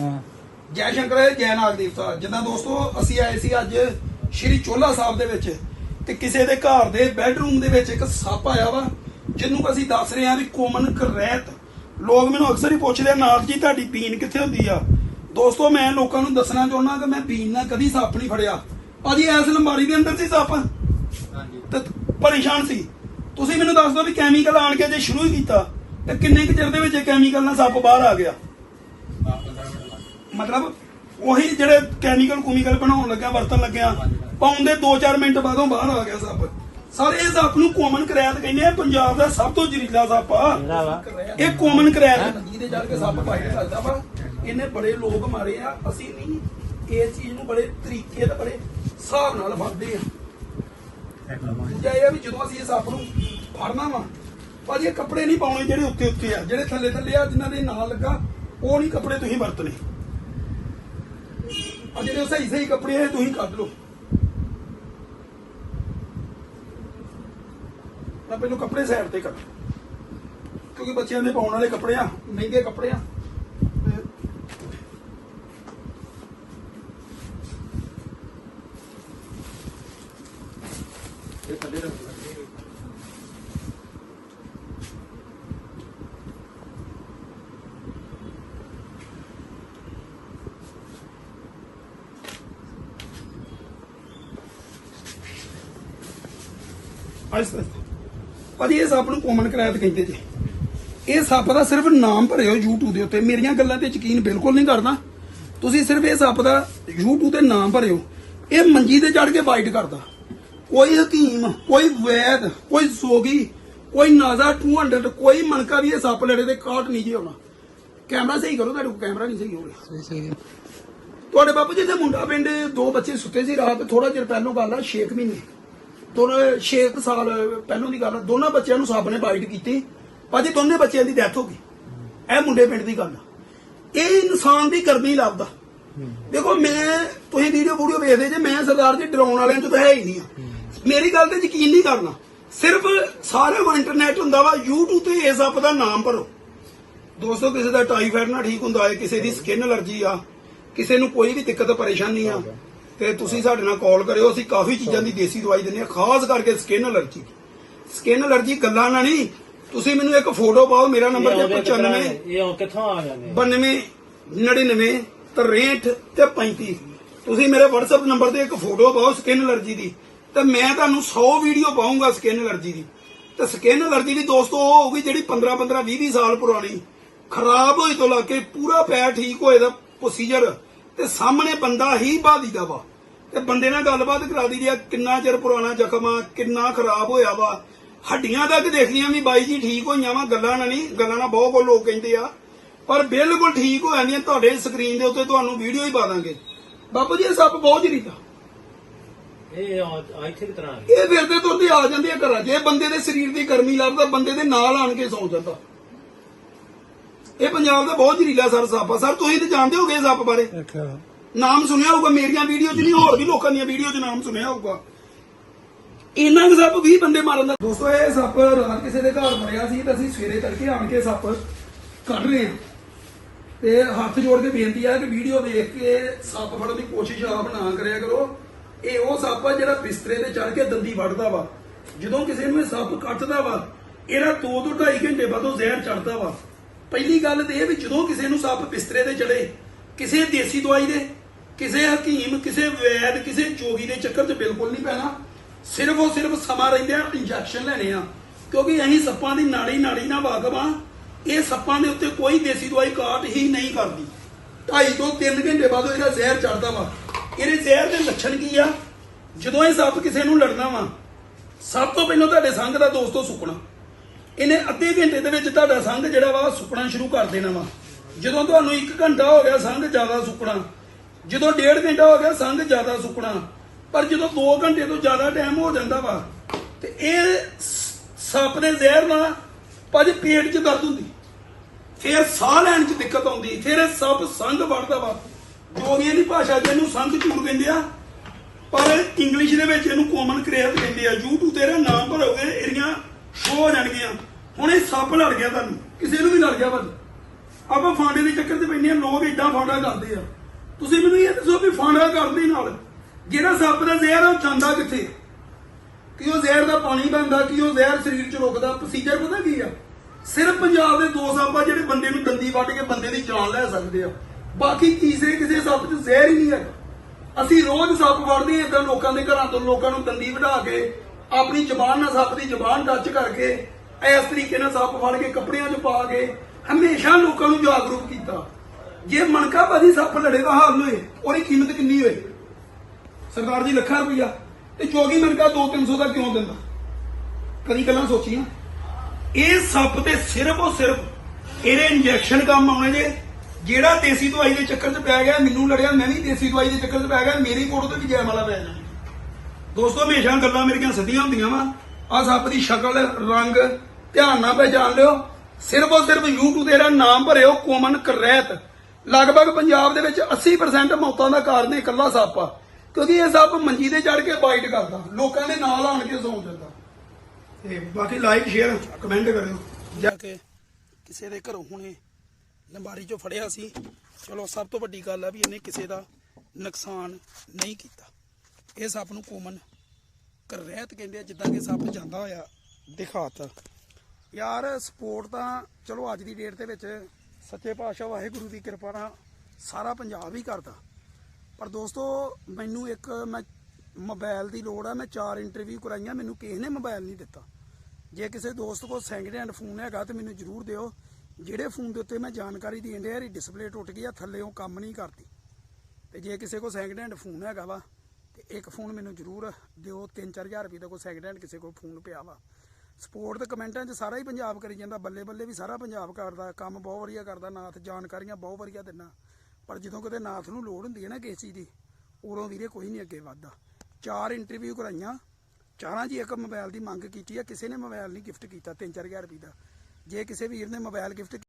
ਹਾਂ। ਜੈ ਸ਼ੰਕਰ ਜੈ ਨਾਗ ਦੇਵਤਾ ਜਿੱਦਾਂ ਦੋਸਤੋ ਅਸੀਂ ਆਏ ਸੀ ਅੱਜ ਸ਼੍ਰੀ ਚੋਲਾ ਸਾਹਿਬ ਦੇ ਵਿੱਚ ਤੇ ਕਿਸੇ ਦੇ ਘਰ ਦੇ ਬੈੱਡਰੂਮ ਦੇ ਵਿੱਚ ਇੱਕ ਸੱਪ ਆਇਆ ਵਾ ਜਿਹਨੂੰ ਅਸੀਂ ਦੱਸ ਰਹੇ ਹਾਂ ਵੀ ਕੋਮਨ ਕਰੈਤ। ਲੋਕ ਮੈਨੂੰ ਅਕਸਰ ਹੀ ਪੁੱਛਦੇ ਆ ਨਾਥ ਜੀ ਤੁਹਾਡੀ ਬੀਨ ਕਿੱਥੇ ਹੁੰਦੀ ਆ? ਦੋਸਤੋ ਮੈਂ ਲੋਕਾਂ ਨੂੰ ਦੱਸਣਾ ਚਾਹੁੰਦਾ ਕਿ ਮੈਂ ਬੀਨ ਨਾਲ ਕਦੀ ਸੱਪ ਨਹੀਂ ਫੜਿਆ। ਭਾਜੀ ਐਸ ਲੰਬਾਰੀ ਦੇ ਅੰਦਰ ਸੀ ਸੱਪ? ਹਾਂਜੀ। ਤੇ ਪਰੇਸ਼ਾਨ ਸੀ। ਤੁਸੀਂ ਮੈਨੂੰ ਦੱਸ ਦਿਓ ਵੀ ਕੈਮੀਕਲ ਆਣ ਕੇ ਜੇ ਸ਼ੁਰੂ ਹੀ ਕੀਤਾ ਤੇ ਕਿੰਨੇ ਕੁ ਚਿਰ ਦੇ ਵਿੱਚ ਕੈਮੀਕਲ ਨਾਲ ਸੱਪ ਬਾਹਰ ਆ ਗਿਆ? ਆਪ 15 ਮਿੰਟ ਲੱਗ ਮਤਲਬ ਉਹੀ ਜਿਹੜੇ ਕੈਮੀਕਲ ਕੂਮੀਕਲ ਬਣਾਉਣ ਲੱਗਿਆ ਵਰਤਣ ਲੱਗਿਆ ਪਾਉਂਦੇ 2-4 ਮਿੰਟ ਬਾਅਦੋਂ ਬਾਹਰ ਆ ਗਿਆ ਸੱਪ। ਸਾਰੇ ਇਹ ਸੱਪ ਨੂੰ ਕੋਮਨ ਕਰੈਤ ਕਹਿੰਦੇ ਆ ਪੰਜਾਬ ਦਾ ਸਭ ਤੋਂ ਜ਼ਹਿਰੀਲਾ ਸੱਪ ਆ। ਇਹ ਕੋਮਨ ਕਰੈਤ ਨਦੀ ਦੇ ਜੜ ਕੇ ਸੱਪ ਪਾਈ ਸਕਦਾ ਵਾ। ਇਹਨੇ ਬੜੇ ਲੋਕ ਮਾਰੇ ਆ। ਅਸੀਂ ਨਹੀਂ ਇਹ ਚੀਜ਼ ਨੂੰ ਬੜੇ ਤਰੀਕੇ ਤੇ ਬੜੇ ਹਿਸਾਬ ਨਾਲ ਫੜਦੇ ਆ। ਦੂਜਾ ਇਹ ਆ ਵੀ ਜਦੋਂ ਅਸੀਂ ਇਹ ਸੱਪ ਨੂੰ ਫੜਨਾ ਵਾ ਭਾਜੀ ਇਹ ਕੱਪੜੇ ਨਹੀਂ ਪਾਉਣੇ ਜਿਹੜੇ ਉੱਤੇ ਉੱਤੇ ਆ। ਜਿਹੜੇ ਥੱਲੇ ਥੱਲੇ ਆ ਜਿਨ੍ਹਾਂ ਦੇ ਨਾਲ ਲੱਗਾ ਉਹ ਨਹੀਂ ਕੱਪੜੇ ਤੁਸੀਂ ਵਰਤਣੇ। ਆ ਜਿਹੜੇ ਉਹ ਸਹੀ ਸਹੀ ਕੱਪੜੇ ਆ ਤੁਸੀਂ ਕੱਢ ਲਓ। ਮੈਂ ਪਹਿਲਾਂ ਕੱਪੜੇ ਸਾਈਡ ਤੇ ਕਰ ਕਿਉਂਕਿ ਬੱਚਿਆਂ ਦੇ ਪਾਉਣ ਵਾਲੇ ਕੱਪੜੇ ਆ, ਮਹਿੰਗੇ ਕੱਪੜੇ ਆ। ਇਹ ਥੱਲੇ ਰੱਖ ਆਹਿਸਤਾ ਭਾਜੀ ਇਹ ਸੱਪ ਨੂੰ ਕੋਮਨ ਕਰਾਇਤ ਕਹਿੰਦੇ ਜੀ ਇਹ ਸੱਪ ਦਾ ਸਿਰਫ ਨਾਮ ਭਰਿਓ YouTube ਦੇ ਉੱਤੇ। ਮੇਰੀਆਂ ਗੱਲਾਂ ਤੇ ਯਕੀਨ ਬਿਲਕੁਲ ਨਹੀਂ ਕਰਦਾ। ਤੁਸੀਂ ਸਿਰਫ ਇਹ ਸੱਪ ਦਾ YouTube ਤੇ ਨਾਮ ਭਰਿਓ। ਇਹ ਮੰਜੀ ਤੇ ਚੜ ਕੇ ਬਾਈਟ ਕਰਦਾ। ਕੋਈ ਹਕੀਮ ਕੋਈ ਵੈਦ ਕੋਈ ਸੋਗੀ ਕੋਈ ਨਾਜ਼ਾ 200 ਕੋਈ ਮਣਕਾ ਵੀ ਇਹ ਸੱਪ ਲੜੇ ਤੇ ਕਾਟ ਨਹੀਂ ਜੀ ਆਉਣਾ। ਕੈਮਰਾ ਸਹੀ ਕਰੋ ਤੁਹਾਡੇ ਕੋਲ ਕੈਮਰਾ ਨਹੀਂ ਸਹੀ ਹੋ ਰਿਹਾ। ਸਹੀ ਸਹੀ ਤੁਹਾਡੇ ਬਾਪੂ ਜੀ ਦੇ ਮੁੰਡਾ ਪਿੰਡ ਦੋ ਬੱਚੇ ਸੁੱਤੇ ਸੀ ਰਾਤ। ਥੋੜਾ ਚਿਰ ਪਹਿਲੋਂ ਗੱਲ ਆ 6 ਮਹੀਨੇ। ਤੋਂ 6 ਸਾਲ ਪਹਿਲੋਂ ਦੀ ਗੱਲ ਦੋਨਾਂ ਬੱਚਿਆਂ ਨੂੰ ਸੱਪ ਨੇ ਬਾਈਟ ਕੀਤੀ। ਭਾਜੀ, ਦੋਨੇ ਬੱਚਿਆਂ ਦੀ ਡੈਥ ਹੋ ਗਈ। ਇਹ ਮੁੰਡੇ ਪਿੰਡ ਦੀ ਗੱਲ ਆ। ਇਹ ਇਨਸਾਨ ਦੀ ਕਰਮੀ ਲੱਭਦਾ। ਦੇਖੋ, ਮੈਂ, ਤੁਸੀਂ ਵੀਡੀਓ ਵੀਡੀਓ ਵੇਖਦੇ ਜੇ, ਮੈਂ ਸਰਦਾਰ ਜੀ ਡਰਾਉਣ ਵਾਲਿਆਂ ਚ ਤਾਂ ਹੈ ਹੀ ਨਹੀਂ ਆ। ਮੇਰੀ ਗੱਲ ਤੇ ਯਕੀਨ ਨਹੀਂ ਕਰਨਾ। ਸਿਰਫ ਸਾਰੇ ਕੋਲ ਇੰਟਰਨੈਟ ਹੁੰਦਾ ਵਾ, YouTube ਤੇ ਇਸ ਸੱਪ ਦਾ ਨਾਮ ਭਰੋ। ਦੋਸਤੋ, ਕਿਸੇ ਦਾ ਟਾਈਫਾਇਡ ਨਾ ਠੀਕ ਹੁੰਦਾ ਹੈ ਕਿਸੇ ਦੀ ਸਕਿਨ ਅਲਰਜੀ ਆ, ਕਿਸੇ ਨੂੰ ਕੋਈ ਵੀ ਦਿੱਕਤ, ਪਰੇਸ਼ਾਨੀ ਆ ਤੇ ਤੁਸੀਂ ਸਾਡੇ ਨਾਲ ਕਾਲ ਕਰਿਓ ਅਸੀਂ ਕਾਫੀ ਚੀਜ਼ਾਂ ਦੀ ਦੇਸੀ ਦਵਾਈ ਦਿੰਦੇ ਆ ਖਾਸ ਕਰਕੇ ਸਕਿਨ ਅਲਰਜੀ ਸਕਿਨ ਅਲਰਜੀ ਗੱਲਾਂ ਨਾ ਨਹੀਂ ਤੁਸੀਂ ਮੈਨੂੰ ਇੱਕ ਫੋਟੋ ਪਾਓ ਮੇਰਾ ਨੰਬਰ ਉਹਦੇ 95 ਇਹ ਉਹ ਕਿੱਥੋਂ ਆ ਜਾਂਦੇ 92 99 63 ਤੇ 35 ਤੁਸੀਂ ਮੇਰੇ WhatsApp ਨੰਬਰ ਤੇ ਇੱਕ ਫੋਟੋ ਪਾਓ ਸਕਿਨ ਅਲਰਜੀ ਦੀ। ਤੇ ਮੈਂ ਤੁਹਾਨੂੰ 100 ਵੀਡੀਓ ਪਾਉਂਗਾ ਸਕਿਨ ਅਲਰਜੀ ਦੀ। ਤੇ ਸਕਿਨ ਅਲਰਜੀ ਦੀ ਦੋਸਤੋ ਉਹ ਹੋਊਗੀ ਜਿਹੜੀ 15 15 20 20 ਸਾਲ ਪੁਰਾਣੀ। ਖਰਾਬ ਹੋਈ ਤੋਂ ਲਾ ਕੇ ਪੂਰਾ ਪੈਰ ਠੀਕ ਹੋਏ ਦਾ ਪ੍ਰੋਸੀਜਰ ਤੇ ਸਾਹਮਣੇ ਬੰਦਾ ਹੀ ਬਾਦੀ ਦਾ ਵਾ। ਤੇ ਬੰਦੇ ਨਾਲ ਗੱਲਬਾਤ ਕਰਾ ਦੀ ਆ ਕਿੰਨਾ ਚਿਰ ਪੁਰਾਣਾ ਜ਼ਖਮ ਆ ਕਿੰਨਾ ਖਰਾਬ ਹੋਇਆ ਵਾ। ਹੱਡੀਆਂ ਤੱਕ ਦੇਖ ਵੀ ਬਾਈ ਜੀ ਠੀਕ ਹੋਈਆਂ ਵਾ ਗੱਲਾਂ ਨਾਲ ਨਹੀਂ ਗੱਲਾਂ ਨਾਲ ਬਹੁਤ ਕੋ ਲੋਕ ਕਹਿੰਦੇ ਆ। ਪਰ ਬਿਲਕੁਲ ਠੀਕ ਹੋ ਜਾਂਦੀਆਂ ਤੁਹਾਡੇ ਸਕਰੀਨ ਦੇ ਉੱਤੇ ਤੁਹਾਨੂੰ ਵੀਡੀਓ ਹੀ ਪਾ ਦਾਂਗੇ। ਬਾਪੂ ਜੀ ਇਹ ਸੱਪ ਬਹੁਤ ਜ਼ਰੀਲਾ। ਇਹ ਆ ਇੱਥੇ ਕਿ ਤਰ੍ਹਾਂ ਇਹ ਫਿਰਦੇ ਤੁਰਦੇ ਆ ਜਾਂਦੇ ਆ ਘਰਾਂ 'ਚ। ਇਹ ਬੰਦੇ ਦੇ ਸਰੀਰ ਦੀ ਗਰਮੀ ਲੱਭਦਾ ਬੰਦੇ ਦੇ ਨਾਲ ਆਣ ਕੇ ਸੌਂ ਜਾਂਦਾ। ਇਹ ਪੰਜਾਬ ਦਾ ਬਹੁਤ ਜ਼ਰੀਲਾ ਸਰ ਸੱਪ ਆ। ਸਰ ਤੁਸੀਂ ਤੇ ਜਾਣਦੇ ਹੋਗੇ ਸੱਪ ਬਾਰੇ? ਨਾਮ ਸੁਣਿਆ ਹੋਊਗਾ ਮੇਰੀਆਂ ਵੀਡੀਓ 'ਚ ਨਹੀਂ ਹੋਰ ਵੀ ਲੋਕਾਂ ਦੀਆਂ ਵੀਡੀਓ 'ਚ ਨਾਮ ਸੁਣਿਆ ਹੋਊਗਾ। ਇੰਨਾ ਸੱਪ 20 ਬੰਦੇ ਮਾਰਨ ਦਾ ਦੋਸਤੋ ਇਹ ਸੱਪ ਰਾਤ ਕਿਸੇ ਦੇ ਘਰ ਮਰਿਆ ਸੀ ਤੇ ਅਸੀਂ ਸਵੇਰੇ ਤੜਕੇ ਆਣ ਕੇ ਸੱਪ ਕੱਢ ਰਹੇ ਹਾਂ। ਤੇ ਹੱਥ ਜੋੜ ਕੇ ਬੇਨਤੀ ਹੈ ਕਿ ਵੀਡੀਓ ਦੇਖ ਕੇ ਸੱਪ ਫੜਨ ਦੀ ਕੋਸ਼ਿਸ਼ ਆਪ ਨਾ ਕਰਿਆ ਕਰੋ। ਇਹ ਉਹ ਸੱਪ ਆ ਜਿਹੜਾ ਬਿਸਤਰੇ ਤੇ ਚੜ ਕੇ ਦੰਦੀ ਵੱਢਦਾ ਵਾ। ਜਦੋਂ ਕਿਸੇ ਨੂੰ ਇਹ ਸੱਪ ਕੱਟਦਾ ਵਾ ਇਹਦਾ 2 ਤੋਂ 2.5 ਘੰਟੇ ਬਾਅਦੋਂ ਜ਼ਹਿਰ ਚੜਦਾ ਵਾ। ਪਹਿਲੀ ਗੱਲ ਤੇ ਇਹ ਵੀ ਜਦੋਂ ਕਿਸੇ ਨੂੰ ਸੱਪ ਬਿਸਤਰੇ ਤੇ ਚੜੇ, ਕਿਸੇ ਦੇਸੀ ਦਵਾਈ ਦੇ, ਕਿਸੇ ਹਕੀਮ, ਕਿਸੇ ਵੈਦ, ਕਿਸੇ ਜੋਗੀ ਦੇ ਚੱਕਰ 'ਚ ਬਿਲਕੁਲ ਨਹੀਂ ਪੈਣਾ। ਸਿਰਫ ਉਹ ਸਿਰਫ ਸਮਾਂ ਰਹਿੰਦੇ ਇੰਜੈਕਸ਼ਨ ਲੈਣੇ ਆ। ਕਿਉਂਕਿ ਅਸੀਂ ਸੱਪਾਂ ਦੀ ਨਾੜੀ ਨਾੜੀ ਨਾਲ ਵਾਕਫ ਆ ਇਹ ਸੱਪਾਂ ਦੇ ਉੱਤੇ ਕੋਈ ਦੇਸੀ ਦਵਾਈ ਕਾਟ ਹੀ ਨਹੀਂ ਕਰਦੀ। ਢਾਈ ਤੋਂ 3 ਘੰਟੇ ਬਾਅਦ ਇਹਦਾ ਜ਼ਹਿਰ ਚੜਦਾ ਵਾ। ਇਹਦੇ ਜ਼ਹਿਰ ਦੇ ਲੱਛਣ ਕੀ ਆ? ਜਦੋਂ ਇਹ ਸੱਪ ਕਿਸੇ ਨੂੰ ਲੜਨਾ ਵਾ, ਸਭ ਤੋਂ ਪਹਿਲਾਂ ਤੁਹਾਡੇ ਸੰਗ ਦਾ ਦੋਸਤੋ ਸੁੱਕਣਾ। ਇਹਨੇ ਅੱਧੇ ਘੰਟੇ ਦੇ ਵਿੱਚ ਤੁਹਾਡਾ ਸੰਗ ਜਿਹੜਾ ਵਾ ਸੁੱਕਣਾ ਸ਼ੁਰੂ ਕਰ ਦੇਣਾ ਵਾ। ਜਦੋਂ ਤੁਹਾਨੂੰ 1 ਘੰਟਾ ਹੋ ਗਿਆ ਸੰਗ ਜ਼ਿਆਦਾ ਸੁੱਕਣਾ, ਜਦੋਂ ਡੇਢ ਘੰਟਾ ਹੋ ਗਿਆ ਸੰਗ ਜ਼ਿਆਦਾ ਸੁੱਕਣਾ, ਪਰ ਜਦੋਂ 2 ਘੰਟੇ ਤੋਂ ਜ਼ਿਆਦਾ ਟਾਈਮ ਹੋ ਜਾਂਦਾ ਵਾ, ਤੇ ਇਹ ਸੱਪ ਦੇ ਜ਼ਹਿਰ ਨਾਲ ਭਾਜੀ ਪੇਟ 'ਚ ਦਰਦ ਹੁੰਦੀ, ਫਿਰ ਸਾਹ ਲੈਣ 'ਚ ਦਿੱਕਤ ਆਉਂਦੀ, ਫਿਰ ਇਹ ਸੱਪ ਸੰਗ ਵੜਦਾ ਵਾ। ਜੋਗੀਆਂ ਦੀ ਭਾਸ਼ਾ 'ਚ ਇਹਨੂੰ ਸੰਗ ਝੂੜ ਕਹਿੰਦੇ ਆ, ਪਰ ਇੰਗਲਿਸ਼ ਦੇ ਵਿੱਚ ਇਹਨੂੰ ਕਾਮਨ ਕ੍ਰੇਅਤ ਕਹਿੰਦੇ ਆ। YouTube ਤੇ ਇਹਦਾ ਨਾਮ ਭਰੋਗੇ, ਇਹਦੀਆਂ ਸ਼ੋ ਹੋ ਜਾਣਗੀਆਂ ਹੁਣ ਇਹ ਸੱਪ ਲੜ ਗਿਆ ਤੁਹਾਨੂੰ। ਕਿਸੇ ਨੂੰ ਵੀ ਲੜ ਗਿਆ ਭਾਜੀ। ਆਪਾਂ ਫਾਂਡੇ ਦੇ ਚੱਕਰ 'ਚ ਪੈਂਦੇ ਆ ਲੋਕ ਇਦਾਂ ਫਾਂਡਾ ਕਰਦੇ ਆ। ਤੁਸੀਂ ਮੈਨੂੰ ਇਹ ਦੱਸੋ ਵੀ ਫਾਂਡਾ ਕਰਦੇ ਨਾਲ ਜਿਹੜਾ ਸੱਪ ਦਾ ਜ਼ਹਿਰ ਆ, ਉਹ ਜਾਂਦਾ ਕਿੱਥੇ? ਕਿ ਉਹ ਜ਼ਹਿਰ ਦਾ ਪਾਣੀ ਬਣਦਾ ਕਿ ਉਹ ਜ਼ਹਿਰ ਸਰੀਰ 'ਚ ਰੁਕਦਾ? ਪ੍ਰੋਸੀਜਰ ਪਤਾ ਕੀ ਆ? ਸਿਰਫ ਪੰਜਾਬ ਦੇ ਦੋ ਸੱਪ ਆ ਜਿਹੜੇ ਬੰਦੇ ਨੂੰ ਦੰਦੀ ਵੱਢ ਕੇ ਬੰਦੇ ਦੀ ਜਾਨ ਲੈ ਸਕਦੇ ਆ। ਬਾਕੀ ਤੀਸਰੇ ਕਿਸੇ ਸੱਪ 'ਚ ਜ਼ਹਿਰ ਹੀ ਨਹੀਂ ਹੈ ਅਸੀਂ ਰੋਜ਼ ਸੱਪ ਵੜਦੇ ਆ ਇਦਾਂ ਲੋਕਾਂ ਦੇ ਘਰਾਂ ਤੋਂ ਲੋਕਾਂ ਨੂੰ ਦੰਦੀ ਵਢਾ ਕੇ ਆਪਣੀ ਜ਼ਬਾਨ ਨਾਲ ਸੱਪ ਦੀ ਜ਼ਬਾਨ ਟੱਚ ਕਰਕੇ, ਇਸ ਤਰੀਕੇ ਨਾਲ ਸੱਪ ਫੜ ਕੇ ਕੱਪੜਿਆਂ 'ਚ ਪਾ ਕੇ ਹਮੇਸ਼ਾ ਲੋਕਾਂ ਨੂੰ ਜਾਗਰੂਕ ਕੀਤਾ। ਜੇ ਮਣਕਾ ਭਾਜੀ ਸੱਪ ਲੜੇ ਦਾ ਹਾਲ ਹੋਏ, ਉਹਦੀ ਕੀਮਤ ਕਿੰਨੀ ਹੋਏ? ਸਰਦਾਰ ਜੀ ਲੱਖਾਂ ਰੁਪਈਆ। ਤੇ ਚੌਗੀ ਮਣਕਾ 2-300 ਦਾ ਕਿਉਂ ਦਿੰਦਾ? ਕਦੀ ਗੱਲਾਂ ਸੋਚੀਆਂ? ਇਹ ਸੱਪ ਤੇ ਸਿਰਫ ਉਹ ਸਿਰਫ ਇਹਦੇ ਇੰਜੈਕਸ਼ਨ ਕੰਮ ਆਉਣੇ ਜੇ, ਜਿਹੜਾ ਦੇਸੀ ਦਵਾਈ ਦੇ ਚੱਕਰ 'ਚ ਪੈ ਗਿਆ, ਮੈਨੂੰ ਲੜਿਆ, ਮੈਂ ਵੀ ਦੇਸੀ ਦਵਾਈ ਦੇ ਚੱਕਰ 'ਚ ਪੈ ਗਿਆ, ਮੇਰੀ ਫੋਟੋ ਤੋਂ ਵੀ ਜੈਮਾਲਾ ਪੈ ਜਾਣੀ। ਦੋਸਤੋ, ਹਮੇਸ਼ਾ ਗੱਲਾਂ ਮੇਰੀਆਂ ਸਿੱਧੀਆਂ ਹੁੰਦੀਆਂ ਵਾ। ਆ ਸੱਪ ਦੀ ਸ਼ਕਲ, ਰੰਗ, ਧਿਆਨ ਨਾਲ ਪਹਿਚਾਨ ਲਿਓ। ਸਿਰਫ ਔਰ ਸਿਰਫ YouTube ਤੇ ਇਹਦਾ ਨਾਮ ਭਰਿਓ, ਕੋਮਨ ਕਰੈਤ। ਲਗਭਗ ਪੰਜਾਬ ਦੇ ਵਿੱਚ 80% ਮੌਤਾਂ ਦਾ ਕਾਰਨ ਇਹ ਇਕੱਲਾ ਸੱਪ ਆ। ਕਿਉਂਕਿ ਇਹ ਸੱਪ ਮੰਜੀ ਤੇ ਚੜ ਕੇ ਬਾਈਟ ਕਰਦਾ। ਲੋਕਾਂ ਦੇ ਨਾਲ ਆਣ ਕੇ ਸੌਂ ਜਾਂਦਾ। ਤੇ ਬਾਕੀ ਲਾਈਕ ਸ਼ੇਅਰ ਕਮੈਂਟ ਕਰਿਓ। ਜਾ ਕੇ ਕਿਸੇ ਦੇ ਘਰੋਂ ਹੁਣੇ ਲੰਬਾਰੀ ਚੋਂ ਫੜਿਆ ਸੀ। ਚਲੋ, ਸਭ ਤੋਂ ਵੱਡੀ ਗੱਲ ਆ ਵੀ ਇਹਨੇ ਕਿਸੇ ਦਾ ਨੁਕਸਾਨ ਨਹੀਂ ਕੀਤਾ। ਇਹ ਸੱਪ ਨੂੰ ਕੋਮਨ ਕਰੈਤ ਕਹਿੰਦੇ ਆ ਜਿੱਦਾਂ ਕਿ ਸੱਪ ਜਾਂਦਾ ਹੋਇਆ ਦਿਖਾਤਾ। ਯਾਰ ਸਪੋਰਟ ਤਾਂ ਚਲੋ ਅੱਜ ਦੀ ਡੇਟ ਦੇ ਵਿੱਚ ਸੱਚੇ ਪਾਤਸ਼ਾਹ ਵਾਹਿਗੁਰੂ ਦੀ ਕਿਰਪਾ ਨਾਲ ਸਾਰਾ ਪੰਜਾਬ ਹੀ ਕਰਦਾ। ਪਰ ਦੋਸਤੋ, ਮੈਨੂੰ ਇੱਕ ਮੈਂ ਮੋਬਾਈਲ ਦੀ ਲੋੜ ਆ, ਮੈਂ ਚਾਰ ਇੰਟਰਵਿਊ ਕਰਾਈਆਂ, ਮੈਨੂੰ ਕਿਸੇ ਨੇ ਮੋਬਾਈਲ ਨਹੀਂ ਦਿੱਤਾ। ਜੇ ਕਿਸੇ ਦੋਸਤ ਕੋਲ ਸੈਕਿੰਡ ਹੈਂਡ ਫੋਨ ਹੈਗਾ ਤੇ ਮੈਨੂੰ ਜਰੂਰ ਦਿਓ। ਜਿਹੜੇ ਫੋਨ ਦੇ ਉੱਤੇ ਮੈਂ ਜਾਣਕਾਰੀ ਦੇਣ ਡਿਆ, ਇਹਦੀ ਡਿਸਪਲੇ ਟੁੱਟ ਗਈ ਆ ਥੱਲੇ ਉਹ ਕੰਮ ਨਹੀਂ ਕਰਦੀ। ਤੇ ਜੇ ਕਿਸੇ ਕੋਲ ਸੈਕਿੰਡ ਹੈਂਡ ਫੋਨ ਹੈਗਾ ਵਾ ਤੇ ਇੱਕ ਫੋਨ ਮੈਨੂੰ ਜਰੂਰ ਦਿਓ 3-4000 ਰੁਪਏ ਦਾ ਕੋਈ ਸੈਕਿੰਡ ਹੈਂਡ ਕਿਸੇ ਕੋਲ ਫੋਨ ਪਿਆ ਵਾ। ਸਪੋਰਟ ਤੇ ਕਮੈਂਟਾਂ 'ਚ ਸਾਰਾ ਹੀ ਪੰਜਾਬ ਕਰੀ ਜਾਂਦਾ ਬੱਲੇ ਬੱਲੇ ਵੀ ਸਾਰਾ ਪੰਜਾਬ ਕਰਦਾ, ਕੰਮ ਬਹੁਤ ਵਧੀਆ ਕਰਦਾ, ਨਾਥ ਜਾਣਕਾਰੀਆਂ ਬਹੁਤ ਵਧੀਆ ਦਿੰਦਾ। ਪਰ ਜਦੋਂ ਕਿਤੇ ਨਾਥ ਨੂੰ ਲੋੜ ਹੁੰਦੀ ਹੈ ਨਾ ਕਿਸੇ ਚੀਜ਼ ਦੀ, ਉਦੋਂ ਵੀਰੇ ਕੋਈ ਨਹੀਂ ਅੱਗੇ ਵੱਧਦਾ। ਚਾਰ ਇੰਟਰਵਿਊ ਕਰਾਈਆਂ, ਚਾਰਾਂ 'ਚ ਹੀ ਇੱਕ ਮੋਬਾਈਲ ਦੀ ਮੰਗ ਕੀਤੀ ਆ, ਕਿਸੇ ਨੇ ਮੋਬਾਈਲ ਨਹੀਂ ਗਿਫਟ ਕੀਤਾ 3-4000 ਰੁਪਏ ਦਾ। ਜੇ ਕਿਸੇ ਵੀਰ ਨੇ ਮੋਬਾਈਲ ਗਿਫਟ